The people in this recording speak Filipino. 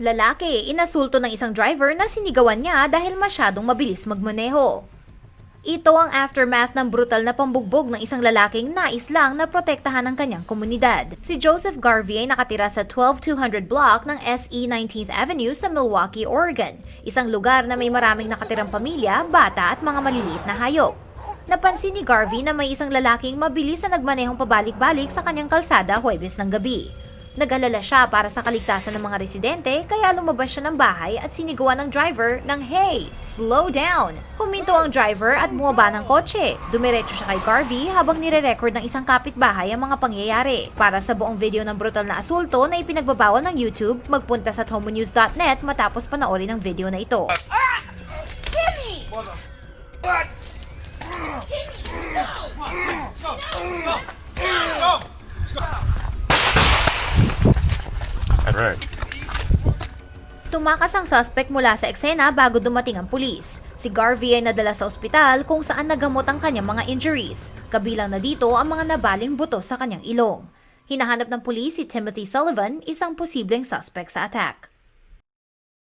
Lalaki, inasulto ng isang driver na sinigawan niya dahil masyadong mabilis magmaneho. Ito ang aftermath ng brutal na pambugbog ng isang lalaking nais lang na protektahan ang kanyang komunidad. Si Joseph Garvey ay nakatira sa 12200 block ng SE 19th Avenue sa Milwaukee, Oregon, isang lugar na may maraming nakatirang pamilya, bata at mga maliliit na hayop. Napansin ni Garvey na may isang lalaking mabilis na nagmanehong pabalik-balik sa kanyang kalsada Huwebes ng gabi. Nag-alala siya para sa kaligtasan ng mga residente kaya lumabas siya ng bahay at sinigawan ng driver ng Hey, slow down! Huminto ang driver at bumaba ng kotse. Dumiretso siya kay Garvey habang nire-record ng isang kapitbahay ang mga pangyayari. Para sa buong video ng brutal na asulto na ipinagbabawal ng YouTube, magpunta sa tomonews.net matapos panoorin ang video na ito. Alright. Tumakas ang suspect mula sa eksena bago dumating ang pulis. Si Garvey ay nadala sa ospital kung saan nagamot ang kanyang mga injuries. Kabilang na dito ang mga nabaling buto sa kanyang ilong. Hinahanap ng pulis si Timothy Sullivan, isang posibleng suspect sa attack.